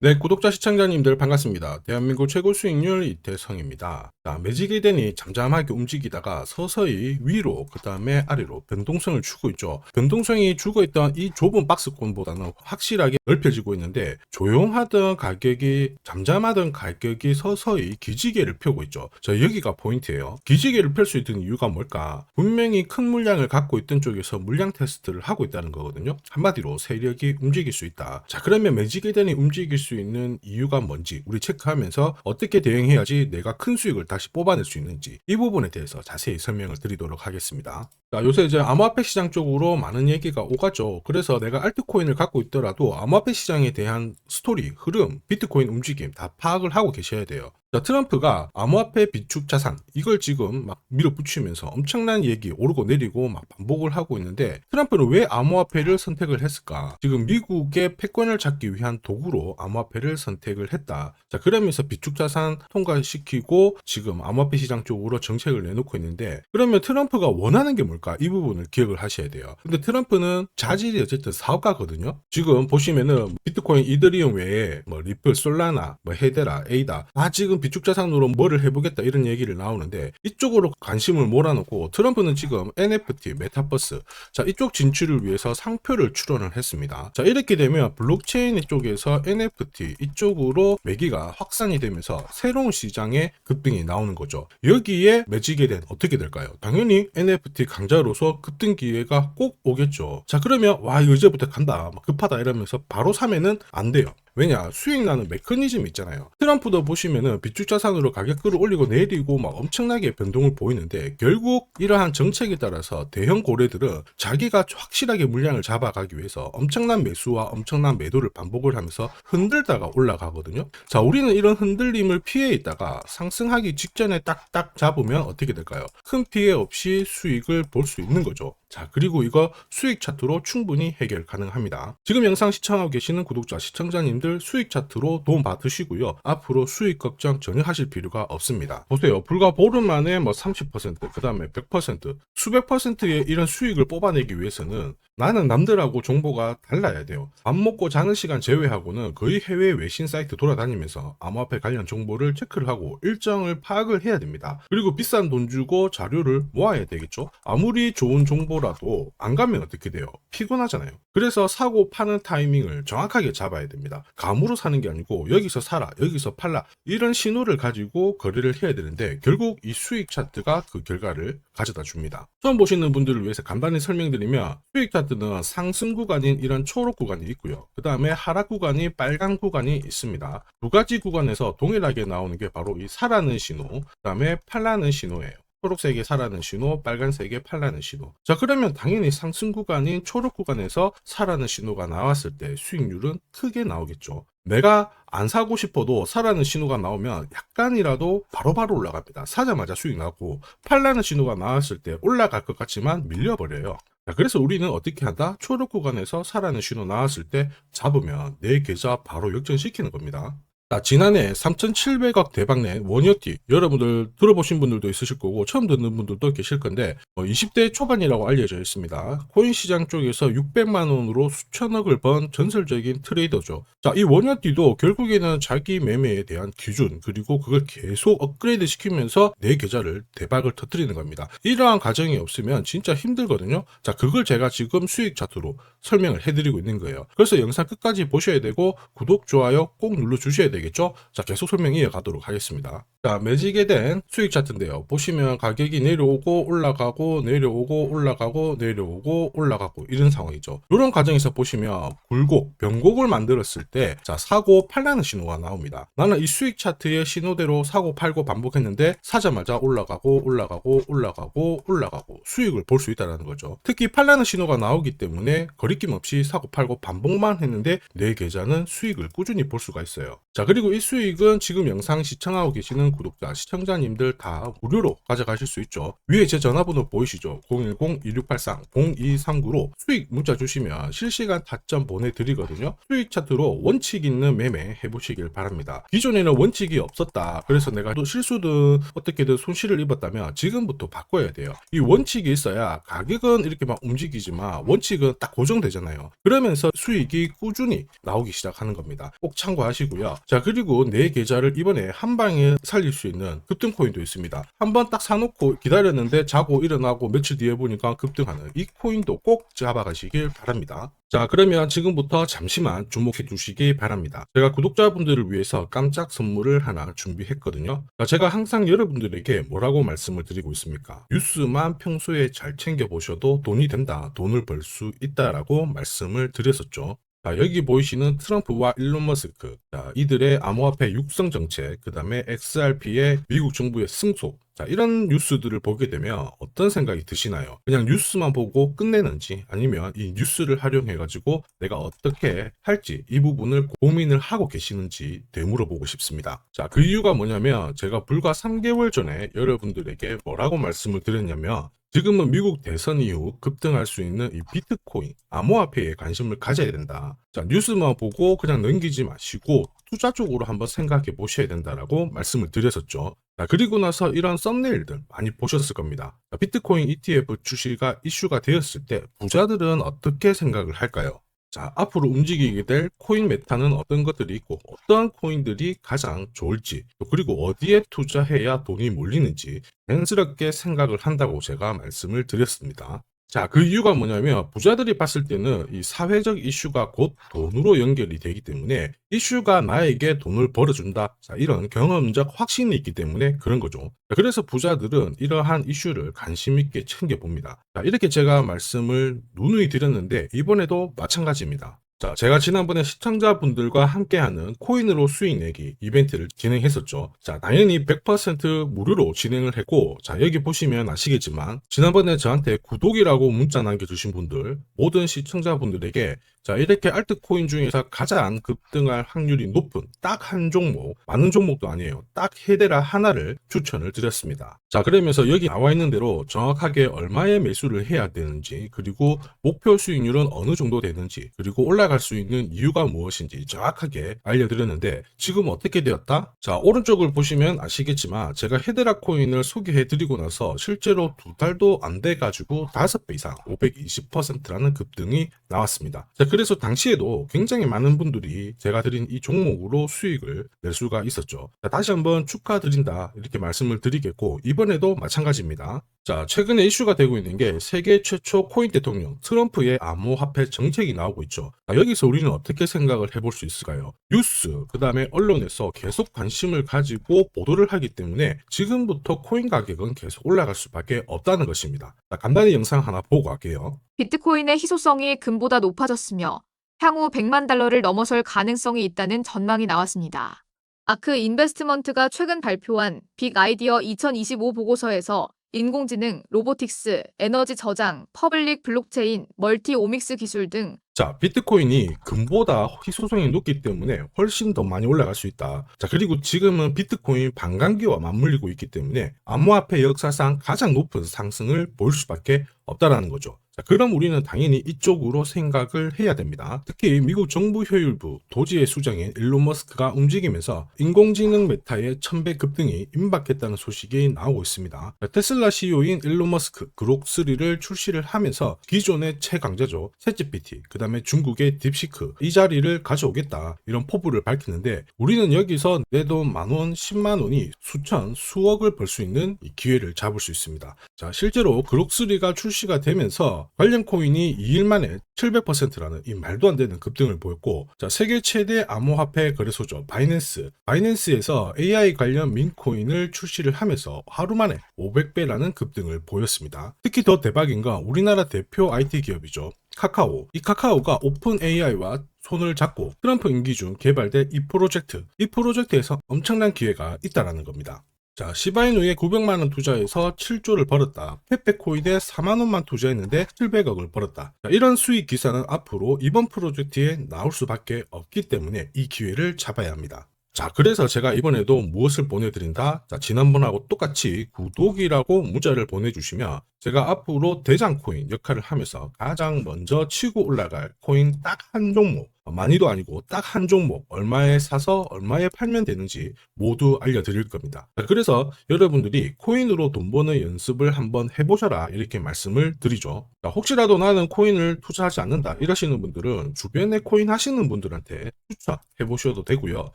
네, 구독자 시청자님들 반갑습니다. 대한민국 최고 수익률 이태성입니다. 자, 매직이 되니 잠잠하게 움직이다가 서서히 위로, 그 다음에 아래로 변동성을 주고 있죠. 변동성이 주고 있던 이 좁은 박스권보다는 확실하게 넓혀지고 있는데 조용하던 가격이 잠잠하던 가격이 서서히 기지개를 펴고 있죠. 자, 여기가 포인트예요. 기지개를 펼 수 있는 이유가 뭘까? 분명히 큰 물량을 갖고 있던 쪽에서 물량 테스트를 하고 있다는 거거든요. 한마디로 세력이 움직일 수 있다. 자, 그러면 매직이 되니 움직일 수 있는 이유가 뭔지 우리 체크하면서 어떻게 대응해야지 내가 큰 수익을 다시 뽑아낼 수 있는지 이 부분에 대해서 자세히 설명을 드리도록 하겠습니다. 자, 요새 이제 암호화폐 시장 쪽으로 많은 얘기가 오가죠. 그래서 내가 알트코인을 갖고 있더라도 암호화폐 시장에 대한 스토리, 흐름, 비트코인 움직임 다 파악을 하고 계셔야 돼요. 자, 트럼프가 암호화폐 비축 자산 이걸 지금 막 밀어붙이면서 엄청난 얘기 오르고 내리고 막 반복을 하고 있는데 트럼프는 왜 암호화폐를 선택을 했을까? 지금 미국의 패권을 찾기 위한 도구로 암호화폐를 선택을 했다. 자, 그러면서 비축 자산 통과시키고 지금 암호화폐 시장 쪽으로 정책을 내놓고 있는데 그러면 트럼프가 원하는 게 뭘까? 이 부분을 기억을 하셔야 돼요. 근데 트럼프는 자질이 어쨌든 사업가거든요. 지금 보시면은 비트코인, 이더리움 외에 뭐 리플, 솔라나, 뭐 헤데라, 에이다 다 지금 비축 자산으로 뭐를 해보겠다 이런 얘기를 나오는데 이쪽으로 관심을 몰아놓고 트럼프는 지금 NFT, 메타버스 자 이쪽 진출을 위해서 상표를 출원을 했습니다. 자 이렇게 되면 블록체인 쪽에서 NFT 이쪽으로 매기가 확산이 되면서 새로운 시장에 급등이 나오는 거죠. 여기에 매지게 된 어떻게 될까요? 당연히 NFT 강자로서 급등 기회가 꼭 오겠죠. 자 그러면 와 이제부터 간다 막 급하다 이러면서 바로 사면은 안 돼요. 왜냐 수익 나는 메커니즘 있잖아요. 트럼프도 보시면은 비축 자산으로 가격 끌어올리고 내리고 막 엄청나게 변동을 보이는데 결국 이러한 정책에 따라서 대형 고래들은 자기가 확실하게 물량을 잡아가기 위해서 엄청난 매수와 엄청난 매도를 반복을 하면서 흔들다가 올라가거든요. 자 우리는 이런 흔들림을 피해 있다가 상승하기 직전에 딱딱 잡으면 어떻게 될까요? 큰 피해 없이 수익을 볼 수 있는 거죠. 자, 그리고 이거 수익 차트로 충분히 해결 가능합니다. 지금 영상 시청하고 계시는 구독자, 시청자님들 수익 차트로 도움 받으시고요. 앞으로 수익 걱정 전혀 하실 필요가 없습니다. 보세요. 불과 보름 만에 뭐 30%, 그 다음에 100%, 수백 퍼센트의 이런 수익을 뽑아내기 위해서는 나는 남들하고 정보가 달라야 돼요. 밥 먹고 자는 시간 제외하고는 거의 해외 외신 사이트 돌아다니면서 암호화폐 관련 정보를 체크를 하고 일정을 파악을 해야 됩니다. 그리고 비싼 돈 주고 자료를 모아야 되겠죠. 아무리 좋은 정보 라도 안 가면 어떻게 돼요? 피곤하잖아요. 그래서 사고 파는 타이밍을 정확하게 잡아야 됩니다. 감으로 사는 게 아니고 여기서 사라, 여기서 팔라 이런 신호를 가지고 거래를 해야 되는데 결국 이 수익 차트가 그 결과를 가져다 줍니다. 처음 보시는 분들을 위해서 간단히 설명드리면 수익 차트는 상승 구간인 이런 초록 구간이 있고요. 그 다음에 하락 구간이 빨간 구간이 있습니다. 두 가지 구간에서 동일하게 나오는 게 바로 이 사라는 신호, 그 다음에 팔라는 신호예요. 초록색의 사라는 신호, 빨간색의 팔라는 신호. 자, 그러면 당연히 상승 구간인 초록 구간에서 사라는 신호가 나왔을 때 수익률은 크게 나오겠죠. 내가 안 사고 싶어도 사라는 신호가 나오면 약간이라도 바로바로 올라갑니다. 사자마자 수익 나고 팔라는 신호가 나왔을 때 올라갈 것 같지만 밀려버려요. 자, 그래서 우리는 어떻게 한다? 초록 구간에서 사라는 신호 나왔을 때 잡으면 내 계좌 바로 역전시키는 겁니다. 자, 지난해 3,700억 대박 낸 원이어티 여러분들 들어보신 분들도 있으실 거고 처음 듣는 분들도 계실 건데 어, 20대 초반이라고 알려져 있습니다. 코인 시장 쪽에서 600만 원으로 수천억을 번 전설적인 트레이더죠. 자, 이 원이어티도 결국에는 자기 매매에 대한 기준 그리고 그걸 계속 업그레이드 시키면서 내 계좌를 대박을 터뜨리는 겁니다. 이러한 과정이 없으면 진짜 힘들거든요. 자, 그걸 제가 지금 수익 차트로 설명을 해드리고 있는 거예요. 그래서 영상 끝까지 보셔야 되고 구독, 좋아요 꼭 눌러주셔야 되겠죠? 자, 계속 설명 이어가도록 하겠습니다. 자, 매지게 된 수익 차트인데요. 보시면 가격이 내려오고 올라가고 내려오고 올라가고 내려오고 올라가고 이런 상황이죠. 이런 과정에서 보시면 굴곡, 변곡을 만들었을 때 자, 사고 팔라는 신호가 나옵니다. 나는 이 수익 차트의 신호대로 사고 팔고 반복했는데 사자마자 올라가고 올라가고 올라가고 올라가고 수익을 볼 수 있다는 거죠. 특히 팔라는 신호가 나오기 때문에 거리낌 없이 사고 팔고 반복만 했는데 내 계좌는 수익을 꾸준히 볼 수가 있어요. 자, 그리고 이 수익은 지금 영상 시청하고 계시는 구독자, 시청자님들 다 무료로 가져가실 수 있죠. 위에 제 전화번호 보이시죠? 010-2683-0239로 수익 문자 주시면 실시간 타점 보내드리거든요. 수익 차트로 원칙 있는 매매 해보시길 바랍니다. 기존에는 원칙이 없었다. 그래서 내가 또 실수든 어떻게든 손실을 입었다면 지금부터 바꿔야 돼요. 이 원칙이 있어야 가격은 이렇게 막 움직이지만 원칙은 딱 고정되잖아요. 그러면서 수익이 꾸준히 나오기 시작하는 겁니다. 꼭 참고하시고요. 자 그리고 내 계좌를 이번에 한 방에 살릴 수 있는 급등 코인도 있습니다. 한번 딱 사놓고 기다렸는데 자고 일어나고 며칠 뒤에 보니까 급등하는 이 코인도 꼭 잡아가시길 바랍니다. 자 그러면 지금부터 잠시만 주목해 주시기 바랍니다. 제가 구독자분들을 위해서 깜짝 선물을 하나 준비했거든요. 자, 제가 항상 여러분들에게 뭐라고 말씀을 드리고 있습니까? 뉴스만 평소에 잘 챙겨 보셔도 돈이 된다, 돈을 벌 수 있다라고 말씀을 드렸었죠. 자, 여기 보이시는 트럼프와 일론 머스크, 자, 이들의 암호화폐 육성 정책, 그 다음에 XRP의 미국 정부의 승소, 자, 이런 뉴스들을 보게 되면 어떤 생각이 드시나요? 그냥 뉴스만 보고 끝내는지 아니면 이 뉴스를 활용해가지고 내가 어떻게 할지 이 부분을 고민을 하고 계시는지 되물어보고 싶습니다. 자, 그 이유가 뭐냐면 제가 불과 3개월 전에 여러분들에게 뭐라고 말씀을 드렸냐면 지금은 미국 대선 이후 급등할 수 있는 이 비트코인, 암호화폐에 관심을 가져야 된다. 자, 뉴스만 보고 그냥 넘기지 마시고 투자 쪽으로 한번 생각해 보셔야 된다라고 말씀을 드렸었죠. 자, 그리고 나서 이런 썸네일들 많이 보셨을 겁니다. 자, 비트코인 ETF 출시가 이슈가 되었을 때 부자들은 어떻게 생각을 할까요? 자, 앞으로 움직이게 될 코인 메타는 어떤 것들이 있고 어떤 코인들이 가장 좋을지 또 그리고 어디에 투자해야 돈이 몰리는지 자연스럽게 생각을 한다고 제가 말씀을 드렸습니다. 자, 그 이유가 뭐냐면 부자들이 봤을 때는 이 사회적 이슈가 곧 돈으로 연결이 되기 때문에 이슈가 나에게 돈을 벌어준다. 자, 이런 경험적 확신이 있기 때문에 그런 거죠. 자, 그래서 부자들은 이러한 이슈를 관심 있게 챙겨봅니다. 자, 이렇게 제가 말씀을 누누이 드렸는데 이번에도 마찬가지입니다. 자, 제가 지난번에 시청자분들과 함께하는 코인으로 수익 내기 이벤트를 진행했었죠. 자, 당연히 100% 무료로 진행을 했고, 자, 여기 보시면 아시겠지만, 지난번에 저한테 구독이라고 문자 남겨주신 분들, 모든 시청자분들에게 자, 이렇게 알트코인 중에서 가장 급등할 확률이 높은 딱 한 종목, 많은 종목도 아니에요. 딱 헤데라 하나를 추천을 드렸습니다. 자, 그러면서 여기 나와 있는 대로 정확하게 얼마의 매수를 해야 되는지, 그리고 목표 수익률은 어느 정도 되는지, 그리고 올라 갈 수 있는 이유가 무엇인지 정확하게 알려드렸는데, 지금 어떻게 되었다? 자, 오른쪽을 보시면 아시겠지만, 제가 헤데라 코인을 소개해 드리고 나서 실제로 두 달도 안 돼가지고 다섯 배 이상, 520%라는 급등이 나왔습니다. 자, 그래서 당시에도 굉장히 많은 분들이 제가 드린 이 종목으로 수익을 낼 수가 있었죠. 자, 다시 한번 축하드린다 이렇게 말씀을 드리겠고 이번에도 마찬가지입니다. 자, 최근에 이슈가 되고 있는 게 세계 최초 코인 대통령 트럼프의 암호화폐 정책이 나오고 있죠. 자, 여기서 우리는 어떻게 생각을 해볼 수 있을까요? 뉴스, 그 다음에 언론에서 계속 관심을 가지고 보도를 하기 때문에 지금부터 코인 가격은 계속 올라갈 수밖에 없다는 것입니다. 자, 간단히 영상 하나 보고 갈게요. 비트코인의 희소성이 금보다 높아졌으며 향후 100만 달러를 넘어설 가능성이 있다는 전망이 나왔습니다. 아크 인베스트먼트가 최근 발표한 빅 아이디어 2025 보고서에서 인공지능, 로보틱스, 에너지 저장, 퍼블릭 블록체인, 멀티 오믹스 기술 등 자, 비트코인이 금보다 희소성이 높기 때문에 훨씬 더 많이 올라갈 수 있다. 자, 그리고 지금은 비트코인 반감기와 맞물리고 있기 때문에 암호화폐 역사상 가장 높은 상승을 보일 수밖에 없다라는 거죠. 자, 그럼 우리는 당연히 이쪽으로 생각을 해야 됩니다. 특히 미국 정부 효율부 도지의 수장인 일론 머스크가 움직이면서 인공지능 메타의 1000배 급등이 임박했다는 소식이 나오고 있습니다. 자, 테슬라 CEO인 일론 머스크 그록3를 출시를 하면서 기존의 최강자죠. 챗GPT, 그 다음에 중국의 딥시크 이 자리를 가져오겠다 이런 포부를 밝히는데 우리는 여기서 내 돈 만원, 10만원이 수천, 수억을 벌 수 있는 이 기회를 잡을 수 있습니다. 자, 실제로 그록3가 출시가 되면서 관련 코인이 2일 만에 700%라는 이 말도 안 되는 급등을 보였고, 자, 세계 최대 암호화폐 거래소죠. 바이낸스. 바이낸스에서 AI 관련 민코인을 출시를 하면서 하루 만에 500배라는 급등을 보였습니다. 특히 더 대박인 건 우리나라 대표 IT 기업이죠. 카카오. 이 카카오가 오픈 AI와 손을 잡고 트럼프 임기 중 개발된 이 프로젝트, 이 프로젝트에서 엄청난 기회가 있다라는 겁니다. 자, 시바이누에 900만 원 투자해서 7조를 벌었다. 페페코인에 4만 원만 투자했는데 700억을 벌었다. 자, 이런 수익 기사는 앞으로 이번 프로젝트에 나올 수밖에 없기 때문에 이 기회를 잡아야 합니다. 자, 그래서 제가 이번에도 무엇을 보내드린다? 자, 지난번하고 똑같이 구독이라고 문자를 보내주시면 제가 앞으로 대장 코인 역할을 하면서 가장 먼저 치고 올라갈 코인 딱 한 종목, 많이도 아니고 딱 한 종목, 얼마에 사서 얼마에 팔면 되는지 모두 알려드릴 겁니다. 자, 그래서 여러분들이 코인으로 돈 버는 연습을 한번 해보셔라 이렇게 말씀을 드리죠. 자, 혹시라도 나는 코인을 투자하지 않는다 이러시는 분들은 주변에 코인 하시는 분들한테 추천해 보셔도 되고요.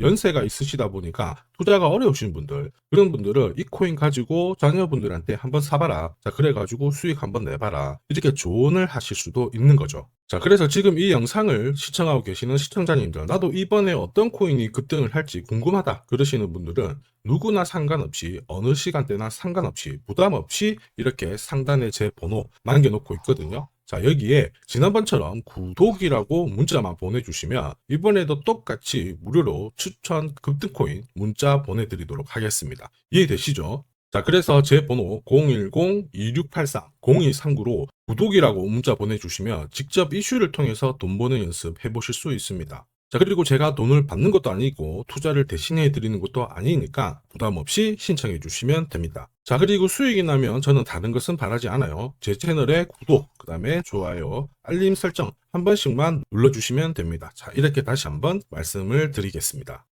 연세가 있으시다 보니까 투자가 어려우신 분들 그런 분들은 이 코인 가지고 자녀분들한테 한번 사봐라. 자 그래가지고 수익 한번 내봐라. 이렇게 조언을 하실 수도 있는 거죠. 자 그래서 지금 이 영상을 시청하고 계시는 시청자님들 나도 이번에 어떤 코인이 급등을 할지 궁금하다 그러시는 분들은 누구나 상관없이 어느 시간대나 상관없이 부담 없이 이렇게 상단에 제 번호 남겨놓고 있거든요. 자, 여기에 지난번처럼 구독이라고 문자만 보내주시면 이번에도 똑같이 무료로 추천 급등코인 문자 보내드리도록 하겠습니다. 이해되시죠? 자, 그래서 제 번호 010-2683-0239로 구독이라고 문자 보내주시면 직접 이슈를 통해서 돈 버는 연습 해보실 수 있습니다. 자, 그리고 제가 돈을 받는 것도 아니고 투자를 대신해 드리는 것도 아니니까 부담 없이 신청해 주시면 됩니다. 자, 그리고 수익이 나면 저는 다른 것은 바라지 않아요. 제 채널에 구독, 그 다음에 좋아요, 알림 설정 한 번씩만 눌러주시면 됩니다. 자, 이렇게 다시 한번 말씀을 드리겠습니다.